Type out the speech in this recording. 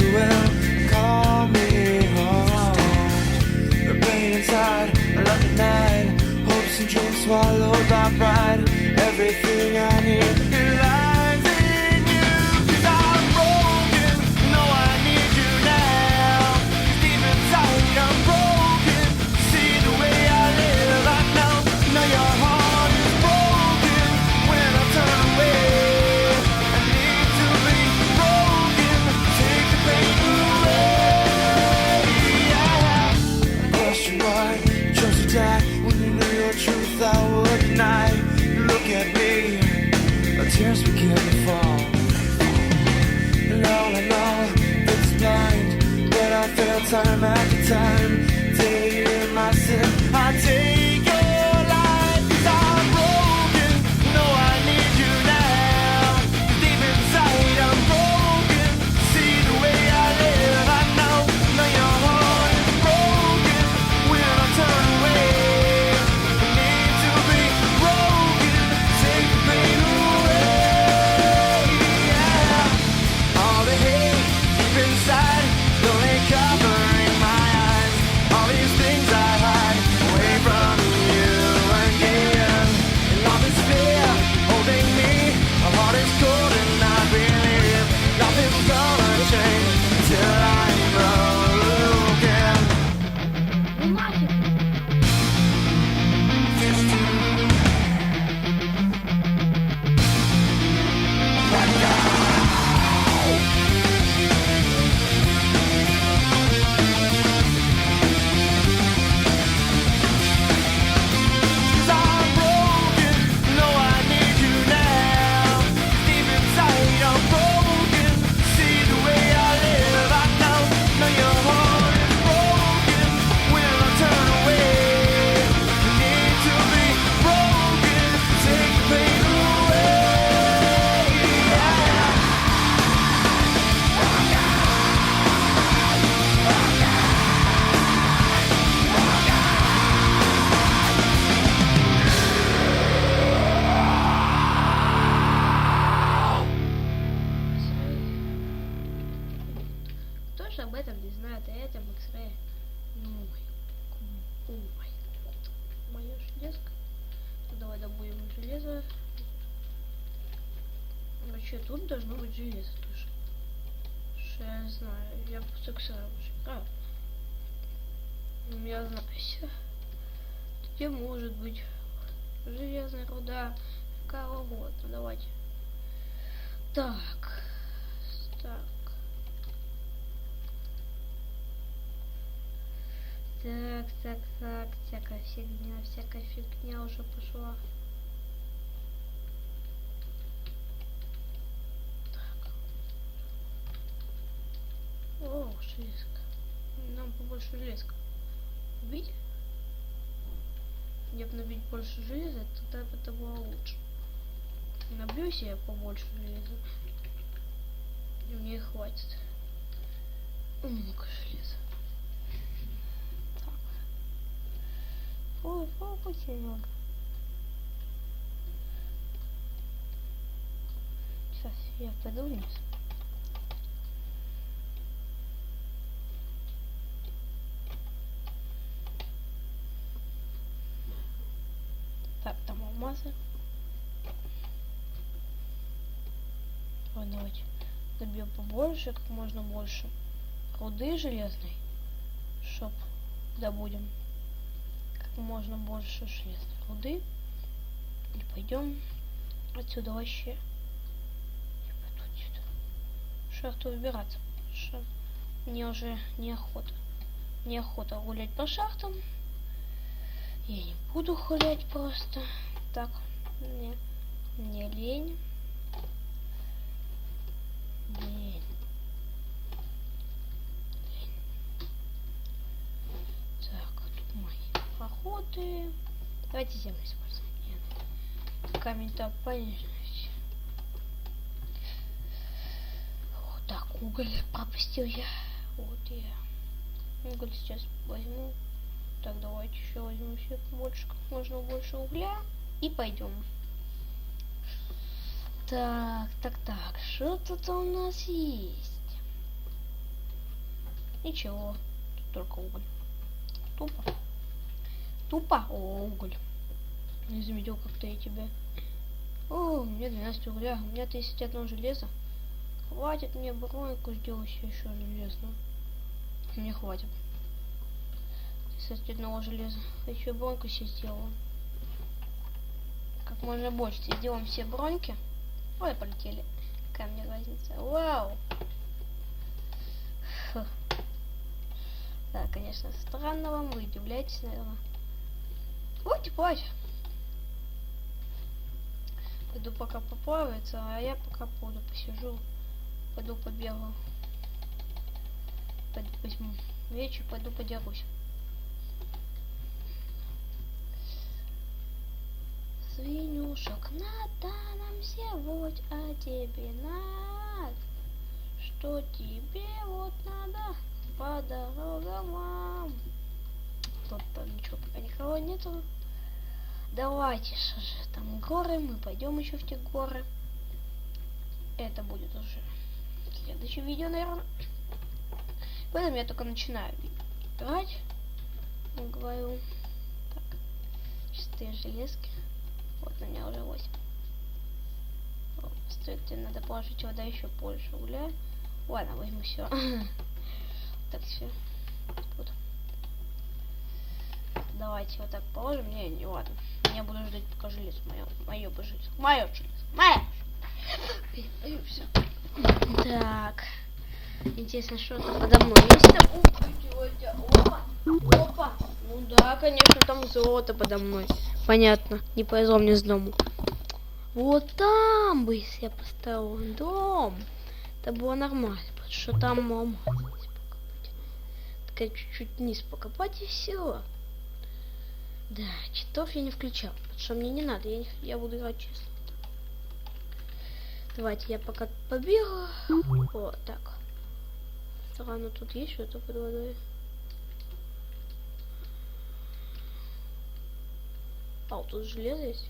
you well. Time after time. Же об этом не знает, а это X-Ray. Ну, ой, ой, моя железка. Давай добудем железо. Вообще, тут должно быть железо тоже. Что я знаю, я X-Ray уже. А, ну, я знаю всё. Где может быть железная руда? Вот, ну давайте. Так, так. Так, так, так, всякая фигня, всякая фигня уже пошла. Так. О, железка. Нам побольше железка. Убить? Бы набить больше железа, тогда бы это было лучше. Набью себе побольше железа. И мне хватит. Много железа. Так. Папа Серега. Сейчас я пойду вниз. Так, там алмазы. Ой, давайте добьем побольше, как можно больше руды железной, чтоб добудем можно больше железной руды. И пойдем отсюда вообще. Шахту выбираться. Ша- Мне уже неохота. Неохота гулять по шахтам. Я не буду гулять просто. Так, мне, мне лень. Лень. Лень. Так, тут мои охоты. Давайте землю используем. Нет. Камень-то понижать. Вот так, уголь пропустил я. Вот я. Уголь сейчас возьму. Так, давайте еще возьму себе больше, как можно больше угля. И пойдем. Так, так, так, что тут у нас есть? Ничего, тут только уголь. Тупо. Тупо О, уголь. Не заметил как-то я тебя. О, у меня 12 угля, у меня 31 железо. Хватит мне броньку сделать еще железную. Мне хватит. 31 железа. Еще броньку себе сделаю. Как можно больше. Сделаем все броньки. Ой, полетели. Какая мне разница. Вау! Фу. Да, конечно, странно вам, вы удивляетесь, наверное. Ой, плачь. Пойду пока поплавается, а я пока пойду посижу. Пойду побегаю. Пойду возьму вечер, пойду подерусь. Свинюшек надо нам сегодня, а тебе надо. Что тебе вот надо по дорогам вам? Тут ничего пока никого нету. Давайте же, там горы, мы пойдем еще в те горы. Это будет уже следующее видео, наверное. Поэтому я только начинаю играть. Говорю. Так. Чистые железки. Вот у меня уже 8. Стоит, надо положить вода еще больше угля. Ладно, возьму все. Так все. Вот. Давайте вот так положим. Не, не ладно. Я буду ждать, пока железо мое. Мое бы железо. Мое железо. Мое. Мое все. Так. Интересно, что-то подо мной есть там? Опа. Опа. Ну да, конечно, там золото подо мной. Понятно. Не повезло мне с дому. Вот там бы если я поставил дом. Это было нормально, потому что там мама Такая чуть-чуть вниз покопать и все. Да, читов я не включал, потому что мне не надо, я, не, я буду играть честно. Давайте я пока побегаю. Вот так. Странно, тут есть что-то под водой. А, вот тут железо есть.